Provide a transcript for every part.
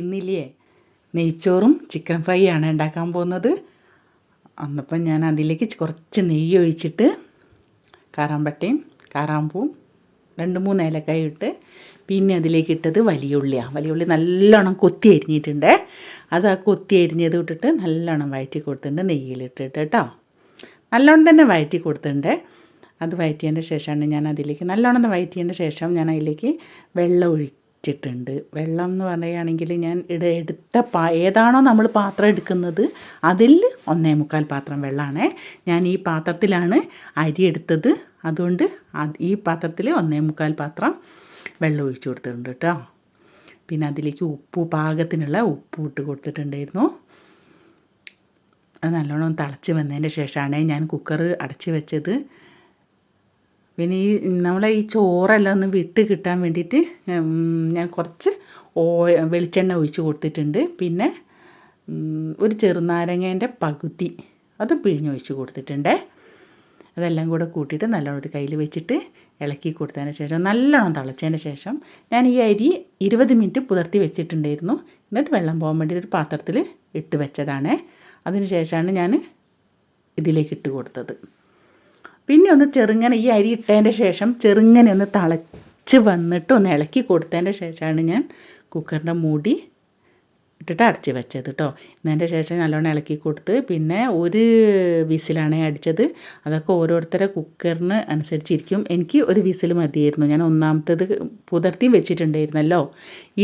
ഇന്നില്ലേ? നെയ്ച്ചോറും chicken fry ആണ് ഉണ്ടാക്കാൻ പോകുന്നത്. അന്നപ്പം ഞാൻ അതിലേക്ക് കുറച്ച് നെയ്യ് ഒഴിച്ചിട്ട് കാറാമ്പട്ടയും കാറാമ്പൂവും രണ്ട് മൂന്ന് ഏലക്കായ ഇട്ട് പിന്നെ അതിലേക്ക് ഇട്ടത് വലിയ ഉള്ളിയാണ് വലിയ ഉള്ളി നല്ലോണം കൊത്തി അരിഞ്ഞിട്ടുണ്ട്. അത് ആ കൊത്തി അരിഞ്ഞത് ഇട്ടിട്ട് നല്ലോണം വഴറ്റി കൊടുത്തിട്ടുണ്ട് നെയ്യിലിട്ടിട്ട് കേട്ടോ. നല്ലോണം തന്നെ വഴറ്റി കൊടുത്തിട്ടുണ്ട്. അത് വഴറ്റിയതിന്റെ ശേഷമാണ് ഞാൻ അതിലേക്ക് നല്ലോണം വഴറ്റിയതിന്റെ ശേഷം ഞാൻ അതിലേക്ക് വെള്ളം ഒഴിച്ചിട്ടുണ്ട് വെള്ളം എന്ന് പറയുകയാണെങ്കിൽ ഞാൻ ഇട എടുത്ത പാ ഏതാണോ നമ്മൾ പാത്രം എടുക്കുന്നത് അതിൽ ഒന്നേ മുക്കാൽ പാത്രം വെള്ളമാണേ ഞാൻ ഈ പാത്രത്തിലാണ് അരി എടുത്തത്. അതുകൊണ്ട് ഈ പാത്രത്തിൽ ഒന്നേ മുക്കാൽ പാത്രം വെള്ളം ഒഴിച്ചു കൊടുത്തിട്ടുണ്ട് കേട്ടോ. പിന്നെ അതിലേക്ക് ഉപ്പ് പാകത്തിനുള്ള ഉപ്പ് ഇട്ട് കൊടുത്തിട്ടുണ്ടായിരുന്നു. അത് നല്ലോണം തിളച്ച് വന്നതിന്റെ ശേഷമാണ് ഞാൻ കുക്കർ അടച്ച് വെച്ചത്. പിന്നെ ഈ നമ്മളെ ഈ ചോറെല്ലാം ഒന്ന് വിട്ട് കിട്ടാൻ വേണ്ടിയിട്ട് ഞാൻ കുറച്ച് ഓ വെളിച്ചെണ്ണ ഒഴിച്ച് കൊടുത്തിട്ടുണ്ട്. പിന്നെ ഒരു ചെറുനാരങ്ങേന്റെ പകുതി അത് പിഴിഞ്ഞൊഴിച്ച് കൊടുത്തിട്ടുണ്ട്. അതെല്ലാം കൂടെ കൂട്ടിയിട്ട് നല്ലോണം ഒരു കയ്യിൽ വെച്ചിട്ട് ഇളക്കി കൊടുത്തതിന് ശേഷം നല്ലോണം തിളച്ചതിന് ശേഷം ഞാൻ ഈ അരി ഇരുപത് മിനിറ്റ് പുതർത്തി വെച്ചിട്ടുണ്ടായിരുന്നു. എന്നിട്ട് വെള്ളം പോകാൻ വേണ്ടി ഒരു പാത്രത്തിൽ ഇട്ട് വെച്ചതാണ്. അതിന് ശേഷമാണ് ഞാൻ ഇതിലേക്ക് ഇട്ട് കൊടുത്തത്. പിന്നെ ഒന്ന് ചെറുങ്ങനെ ഈ അരി ഇട്ടതിന്റെ ശേഷം ചെറുങ്ങനെ ഒന്ന് തിളച്ച് വന്നിട്ട് ഒന്ന് ഇളക്കി കൊടുത്തതിന്റെ ശേഷമാണ് ഞാൻ കുക്കറിന്റെ മൂടി ഇട്ടിട്ട് അടച്ച് വെച്ചത് കേട്ടോ എന്നതിന്റെ ശേഷം നല്ലോണം ഇളക്കി കൊടുത്ത് പിന്നെ ഒരു വിസിലാണ് അടിച്ചത്. അതൊക്കെ ഓരോരുത്തരെ കുക്കറിന് അനുസരിച്ചിരിക്കും. എനിക്ക് ഒരു വിസിൽ മതിയായിരുന്നു. ഞാൻ ഒന്നാമത്തേത് പുതർത്തി വെച്ചിട്ടുണ്ടായിരുന്നല്ലോ.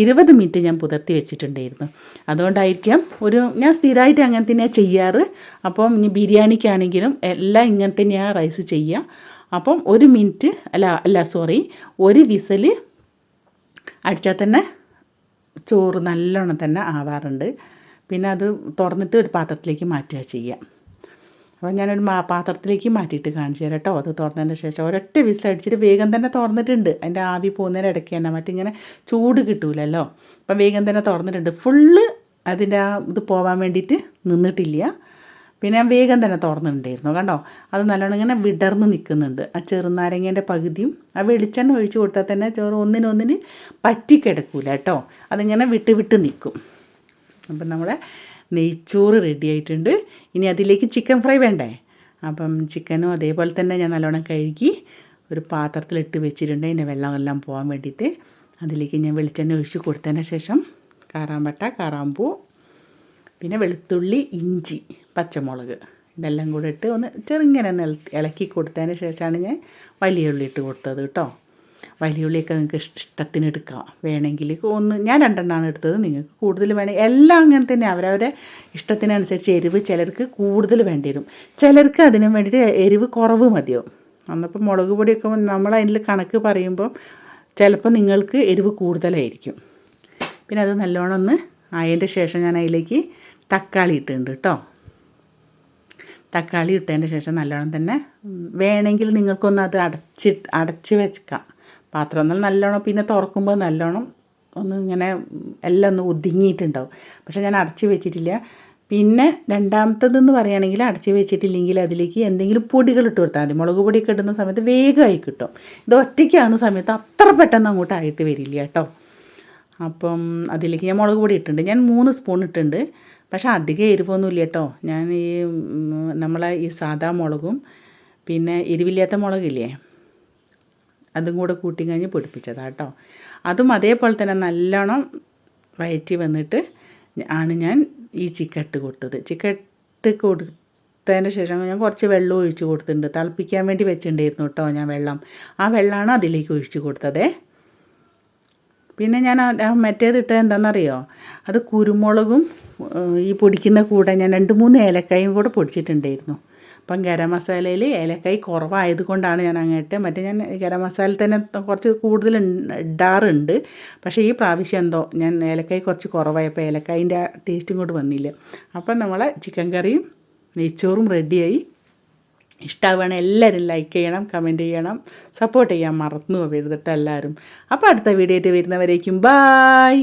ഇരുപത് മിനിറ്റ് ഞാൻ പുതർത്തി വെച്ചിട്ടുണ്ടായിരുന്നു. അതുകൊണ്ടായിരിക്കാം ഒരു ഞാൻ സ്ഥിരമായിട്ട് അങ്ങനെ തന്നെയാണ് ചെയ്യാറ്. അപ്പം ഇനി ബിരിയാണിക്കാണെങ്കിലും എല്ലാം ഇങ്ങനെ തന്നെയാണ് റൈസ് ചെയ്യുക അപ്പം ഒരു മിനിറ്റ് അല്ല അല്ല സോറി ഒരു വിസിൽ അടിച്ചാൽ തന്നെ ചോറ് നല്ലോണം തന്നെ ആവാറുണ്ട്. പിന്നെ അത് തുറന്നിട്ട് ഒരു പാത്രത്തിലേക്ക് മാറ്റുക ചെയ്യാം അപ്പോൾ ഞാനൊരു മാ പാത്രത്തിലേക്ക് മാറ്റിയിട്ട് കാണിച്ചു തരാം കേട്ടോ. അത് തുറന്നതിന് ശേഷം ഒരൊറ്റ വിസിലടിച്ചിട്ട് വേഗം തന്നെ തുറന്നിട്ടുണ്ട്. അതിന്റെ ആവി പോകുന്നതിന് ഇടയ്ക്ക് തന്നെ മറ്റിങ്ങനെ ചൂട് കിട്ടൂലല്ലോ. അപ്പം വേഗം തന്നെ തുറന്നിട്ടുണ്ട്. ഫുള്ള് അതിന്റെ ആ ഇത് പോകാൻ വേണ്ടിയിട്ട് നിന്നിട്ടില്ല. പിന്നെ ഞാൻ വേഗം തന്നെ തുറന്നിട്ടുണ്ടായിരുന്നു കണ്ടോ? അത് നല്ലോണം ഇങ്ങനെ വിടർന്ന് നിൽക്കുന്നുണ്ട്. ആ ചെറുനാരങ്ങേന്റെ പകുതിയും ആ വെളിച്ചെണ്ണ ഒഴിച്ച് കൊടുത്താൽ തന്നെ ചോറ് ഒന്നിനൊന്നിന് പറ്റിക്കിടക്കൂല കേട്ടോ. അതിങ്ങനെ വിട്ട് വിട്ട് നിൽക്കും. അപ്പം നമ്മളെ നെയ്ച്ചോറ് റെഡി ആയിട്ടുണ്ട്. ഇനി അതിലേക്ക് ചിക്കൻ ഫ്രൈ വേണ്ടേ? അപ്പം ചിക്കനും അതേപോലെ തന്നെ ഞാൻ നല്ലോണം കഴുകി ഒരു പാത്രത്തിലിട്ട് വെച്ചിട്ടുണ്ട്. അതിന്റെ വെള്ളമെല്ലാം പോകാൻ വേണ്ടിയിട്ട് അതിലേക്ക് ഞാൻ വെളിച്ചെണ്ണ ഒഴിച്ച് കൊടുത്തതിന് ശേഷം കാറാമ്പട്ട കാറാമ്പൂ പിന്നെ വെളുത്തുള്ളി ഇഞ്ചി. പച്ചമുളക്. ഇതെല്ലാം കൂടെ ഇട്ട് ഒന്ന് ചെറുങ്ങനെ ഒന്ന് ഇളക്കി കൊടുത്തതിന് ശേഷമാണ് ഞാൻ വലിയ ഉള്ളി ഇട്ട് കൊടുത്തത് കേട്ടോ. വലിയ ഉള്ളിയൊക്കെ നിങ്ങൾക്ക് ഇഷ്ടത്തിന് എടുക്കാം. വേണമെങ്കിൽ ഒന്ന് ഞാൻ രണ്ടെണ്ണമാണ് എടുത്തത്. നിങ്ങൾക്ക് കൂടുതൽ വേണേ എല്ലാം അങ്ങനെ തന്നെ. അവരവരെ ഇഷ്ടത്തിനനുസരിച്ച് എരിവ് ചിലർക്ക് കൂടുതൽ വേണ്ടി വരും. ചിലർക്ക് അതിന് വേണ്ടിയിട്ട് എരിവ് കുറവ് മതിയാവും. അന്നപ്പം മുളക് പൊടിയൊക്കെ നമ്മൾ അതിൽ കണക്ക് പറയുമ്പോൾ ചിലപ്പോൾ നിങ്ങൾക്ക് എരിവ് കൂടുതലായിരിക്കും. പിന്നെ അത് നല്ലോണം ഒന്ന് ആയതിന്റെ ശേഷം ഞാൻ അതിലേക്ക് തക്കാളി ഇട്ടിട്ടുണ്ട് കേട്ടോ. തക്കാളി ഇട്ടതിന് ശേഷം നല്ലോണം തന്നെ വേണമെങ്കിൽ നിങ്ങൾക്കൊന്ന് അത് അടച്ച് അടച്ച് വെക്കാം. പാത്രം എന്നാൽ നല്ലോണം പിന്നെ തുറക്കുമ്പോൾ നല്ലോണം ഒന്ന് ഇങ്ങനെ എല്ലാം ഒന്ന് ഒതുങ്ങിയിട്ടുണ്ടാവും. പക്ഷേ ഞാൻ അടച്ച് വെച്ചിട്ടില്ല. പിന്നെ രണ്ടാമത്തതെന്ന് പറയുകയാണെങ്കിൽ അടച്ച് വെച്ചിട്ടില്ലെങ്കിൽ അതിലേക്ക് എന്തെങ്കിലും പൊടികൾ ഇട്ട് കൊടുത്താൽ മതി. മുളക് പൊടിയൊക്കെ ഇടുന്ന സമയത്ത് വേഗമായി കിട്ടും. ഇത് ഒറ്റയ്ക്കാവുന്ന സമയത്ത് അത്ര പെട്ടെന്ന് അങ്ങോട്ടായിട്ട് വരില്ല കേട്ടോ. അപ്പം അതിലേക്ക് ഞാൻ മുളക് പൊടി ഇട്ടിട്ടുണ്ട്. ഞാൻ മൂന്ന് സ്പൂൺ ഇട്ടിട്ടുണ്ട്. പക്ഷേ അധികം എരിവൊന്നുമില്ല കേട്ടോ ഞാൻ ഈ നമ്മളെ ഈ സാദാ മുളകും പിന്നെ എരിവില്ലാത്ത മുളകില്ലേ? അതും കൂടെ കൂട്ടി കഴിഞ്ഞ് പൊടിപ്പിച്ചതാണ് കേട്ടോ അതും അതേപോലെ തന്നെ നല്ലോണം വയറ്റി വന്നിട്ട് ആണ് ഞാൻ ഈ ചിക്കട്ട് കൊടുത്തത്. ചിക്കട്ട് കൊടുത്തതിന് ശേഷം ഞാൻ കുറച്ച് വെള്ളം ഒഴിച്ച് കൊടുത്തിട്ടുണ്ട്. തിളപ്പിക്കാൻ വേണ്ടി വെച്ചിട്ടുണ്ടായിരുന്നു കേട്ടോ ഞാൻ വെള്ളം. ആ വെള്ളമാണ് അതിലേക്ക് ഒഴിച്ച് കൊടുത്തതേ. പിന്നെ ഞാൻ മറ്റേത് ഇട്ടത് എന്താണെന്നറിയോ? അത് കുരുമുളകും ഈ പൊടിക്കുന്ന കൂടെ ഞാൻ രണ്ട് മൂന്ന് ഏലക്കായും കൂടെ പൊടിച്ചിട്ടുണ്ടായിരുന്നു. അപ്പം ഗരം മസാലയിൽ ഏലക്കായ് കുറവായത് കൊണ്ടാണ് ഞാൻ അങ്ങോട്ട് മറ്റേ ഞാൻ ഗരം മസാല തന്നെ കുറച്ച് കൂടുതൽ ഇടാറുണ്ട്. പക്ഷേ ഈ പ്രാവശ്യം എന്തോ ഞാൻ ഏലക്കായ് കുറച്ച് കുറവായപ്പോൾ ഏലക്കായിന്റെ ടേസ്റ്റും കൂടെ വന്നില്ല. അപ്പം നമ്മളെ ചിക്കൻ കറിയും നെയ്ച്ചോറും റെഡിയായി ഇഷ്ടമാവുകയാണ് എല്ലാവരും ലൈക്ക് ചെയ്യണം കമന്റ് ചെയ്യണം സപ്പോർട്ട് ചെയ്യാൻ മറന്നു പോകരുത് കേട്ടോ എല്ലാവരും. അപ്പോൾ അടുത്ത വീഡിയോ ആയിട്ട് വരുന്നവരേക്കും ബായ്